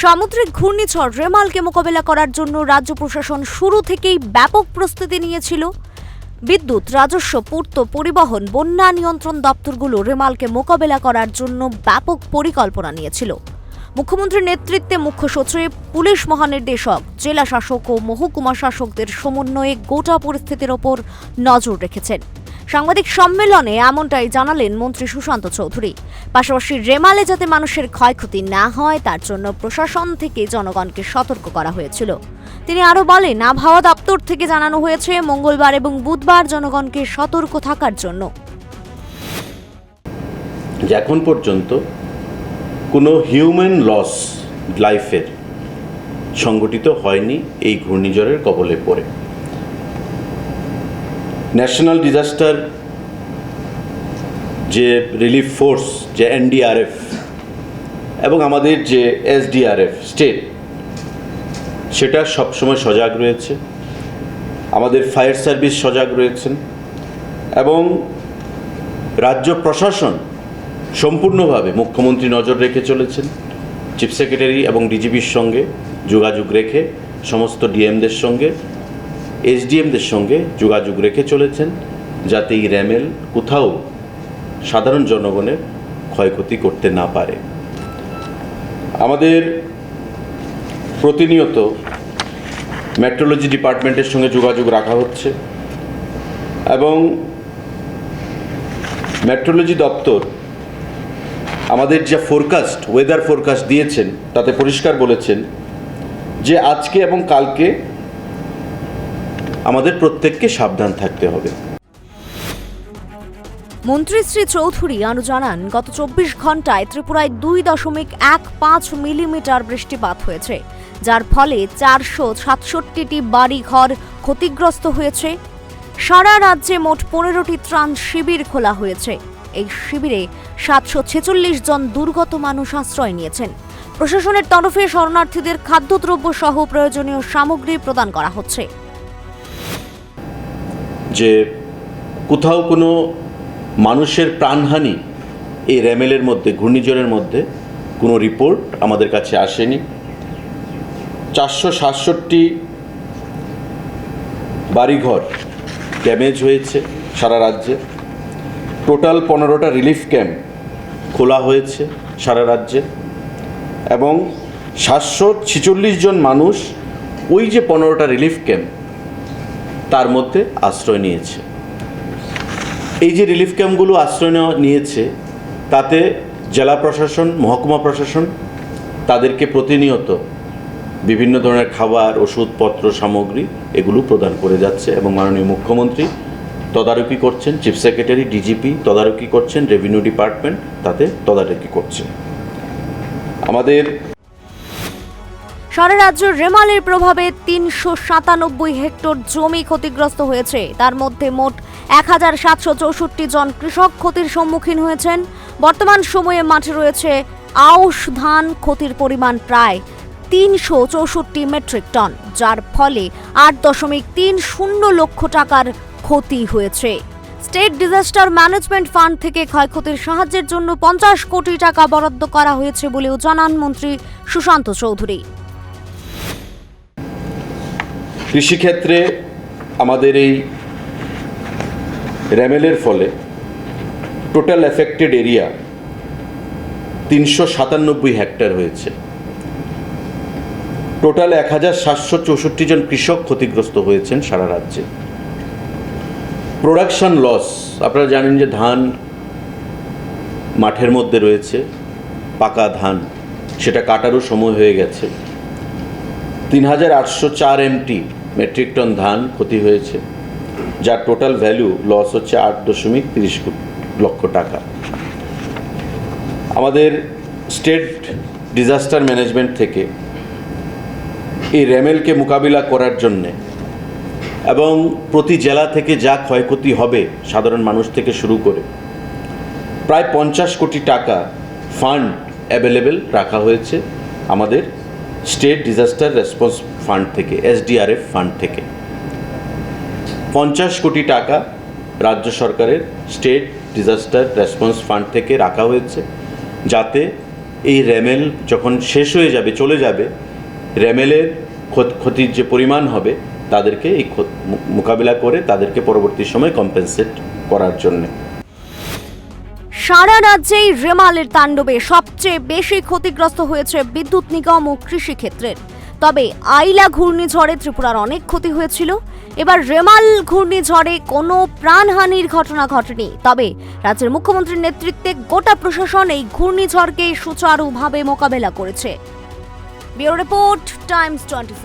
সামুদ্রিক ঘূর্ণিঝড় রেমালকে মোকাবেলা করার জন্য রাজ্য প্রশাসন শুরু থেকেই ব্যাপক প্রস্তুতি নিয়েছিল। বিদ্যুৎ, রাজস্ব, পূর্ত পরিবহন, বন্যা নিয়ন্ত্রণ দপ্তরগুলো রেমালকে মোকাবেলা করার জন্য ব্যাপক পরিকল্পনা নিয়েছিল। মুখ্যমন্ত্রীর নেতৃত্বে মুখ্য সচিব, পুলিশ মহানির্দেশক, জেলা শাসক ও মহকুমা শাসকদের সমন্বয়ে গোটা পরিস্থিতির ওপর নজর রেখেছেন। সাংবাদিক সম্মেলনে এমনটাই জানালেন মন্ত্রী সুশান্ত চৌধুরী। পাশাপাশি রেমালে যাতে মানুষের ক্ষয়ক্ষতি না হয়, তার জন্য প্রশাসন থেকে জনগণকে সতর্ক করা হয়েছিল। তিনি আরও বলেন, আবহাওয়া দপ্তর থেকে জানানো হয়েছে, মঙ্গলবার এবং বুধবার জনগণকে সতর্ক থাকার জন্য। এখন পর্যন্ত কোনো হিউম্যান লস লাইফের সংগঠিত হয়নি এই ঘূর্ণিঝড়ের কবলে পড়ে। ন্যাশনাল ডিজাস্টার যে রিলিফ ফোর্স, যে এনডিআরএফ এবং আমাদের যে এসডিআরএফ, স্টেট, সেটা সবসময় সজাগ রয়েছে। আমাদের ফায়ার সার্ভিস সজাগ রয়েছেন এবং রাজ্য প্রশাসন সম্পূর্ণভাবে মুখ্যমন্ত্রী নজর রেখে চলেছেন। চিফ সেক্রেটারি এবং ডিজিপির সঙ্গে যোগাযোগ রেখে সমস্ত ডিএমদের সঙ্গে এসডিএমদের সঙ্গে যোগাযোগ রেখে চলেছেন, যাতে এই র্যামেল কোথাও সাধারণ জনগণের ক্ষয়ক্ষতি করতে না পারে। আমাদের প্রতিনিয়ত মেট্রোলজি ডিপার্টমেন্টের সঙ্গে যোগাযোগ রাখা হচ্ছে এবং মেট্রোলজি দপ্তর আমাদের যা ফোরকাস্ট ওয়েদার ফোরকাস্ট দিয়েছেন, তাতে পরিষ্কার বলেছেন যে আজকে এবং কালকে আমাদের প্রত্যেককে সাবধান থাকতে হবে। মন্ত্রী শ্রী চৌধুরী আরও জানান, গত চব্বিশ ঘন্টায় ত্রিপুরায় দুই দশমিক এক পাঁচ মিলিমিটার বৃষ্টিপাত হয়েছে, যার ফলে চারশো সাতষট্টিটি বাড়ি ঘর ক্ষতিগ্রস্ত হয়েছে। সারা রাজ্যে মোট পনেরোটি ত্রাণ শিবির খোলা হয়েছে। এই শিবিরে সাতশো ছেচল্লিশ জন দুর্গত মানুষ আশ্রয় নিয়েছেন। প্রশাসনের তরফে শরণার্থীদের খাদ্যদ্রব্য সহ প্রয়োজনীয় সামগ্রী প্রদান করা হচ্ছে। যে কোথাও কোনো মানুষের প্রাণহানি এই র্যামেলের মধ্যে, ঘূর্ণিঝড়ের মধ্যে কোনো রিপোর্ট আমাদের কাছে আসেনি। চারশো সাতষট্টি বাড়িঘর ড্যামেজ হয়েছে সারা রাজ্যে। টোটাল পনেরোটা রিলিফ ক্যাম্প খোলা হয়েছে সারা রাজ্যে। এবং সাতশো ছিচল্লিশ জন মানুষ ওই যে পনেরোটা রিলিফ ক্যাম্প তার মধ্যে আশ্রয় নিয়েছে। এই যে রিলিফ ক্যাম্পগুলো আশ্রয় নিয়েছে, তাতে জেলা প্রশাসন, মহকুমা প্রশাসন তাদেরকে প্রতিনিয়ত বিভিন্ন ধরনের খাবার, ওষুধপত্র, সামগ্রী এগুলো প্রদান করে যাচ্ছে এবং মাননীয় মুখ্যমন্ত্রী তদারকি করছেন চিফ সেক্রেটারি ডিজিপি তদারকি করছেন রেভিনিউ ডিপার্টমেন্ট তাতে তদারকি করছে আমাদের সারা রাজ্য রেমালের প্রভাবে তিনশো সাতানব্বই হেক্টর জমি ক্ষতিগ্রস্ত হয়েছে। তার মধ্যে মোট এক হাজার সাতশো চৌষট্টি জন কৃষক ক্ষতির সম্মুখীন হয়েছেন। বর্তমান সময়ে মাঠে রয়েছে আউশ ধান ক্ষতির পরিমাণ প্রায় তিনশো চৌষট্টি মেট্রিক টন, যার ফলে আট দশমিক তিন শূন্য লক্ষ টাকার ক্ষতি হয়েছে। স্টেট ডিজাস্টার ম্যানেজমেন্ট ফান্ড থেকে ক্ষয়ক্ষতির সাহায্যের জন্য পঞ্চাশ কোটি টাকা বরাদ্দ করা হয়েছে বলেও জানান মন্ত্রী সুশান্ত চৌধুরী। কৃষিক্ষেত্রে আমাদের এই র্যামেলের ফলে টোটাল এফেক্টেড এরিয়া তিনশো সাতানব্বই হেক্টর হয়েছে। টোটাল এক হাজার সাতশো চৌষট্টি জন কৃষক ক্ষতিগ্রস্ত হয়েছেন সারা রাজ্যে। প্রোডাকশন লস আপনারা জানেন যে ধান মাঠের মধ্যে রয়েছে, পাকা ধান, সেটা কাটারও সময় হয়ে গেছে। তিন হাজার আটশো চার এমটি মেট্রিক টন ধান ক্ষতি হয়েছে, যার টোটাল ভ্যালু লস হচ্ছে আট দশমিক তিরিশ লক্ষ টাকা। আমাদের স্টেট ডিজাস্টার ম্যানেজমেন্ট থেকে এই র্যামেলকে মোকাবিলা করার জন্যে এবং প্রতি জেলা থেকে যা ক্ষয়ক্ষতি হবে সাধারণ মানুষ থেকে শুরু করে প্রায় পঞ্চাশ কোটি টাকা ফান্ড অ্যাভেলেবেল রাখা হয়েছে আমাদের স্টেট ডিজাস্টার রেসপন্স ফান্ড থেকে, এসডিআরএফ ফান্ড থেকে। পঞ্চাশ কোটি টাকা রাজ্য সরকারের স্টেট ডিজাস্টার রেসপন্স ফান্ড থেকে রাখা হয়েছে, যাতে এই র্যামেল যখন শেষ হয়ে যাবে, চলে যাবে, র্যামেলের ক্ষত- ক্ষতির যে পরিমাণ হবে, তাদেরকে এই মোকাবিলা করে তাদেরকে পরবর্তী সময় কম্পেনসেট করার জন্যে। সারা রাজ্যেই রেমালের তাণ্ডবে সবচেয়ে বেশি ক্ষতিগ্রস্ত হয়েছে বিদ্যুৎ নিগম ও কৃষিক্ষেত্রের। তবে আইলা ঘূর্ণিঝড়ে ত্রিপুরার অনেক ক্ষতি হয়েছিল। এবার রেমাল ঘূর্ণিঝড়ে কোনো প্রাণহানির ঘটনা ঘটেনি। তবে রাজ্যের মুখ্যমন্ত্রীর নেতৃত্বে গোটা প্রশাসন এই ঘূর্ণিঝড়কে সুচারুভাবে মোকাবেলা করেছে। Bureau report, Times twenty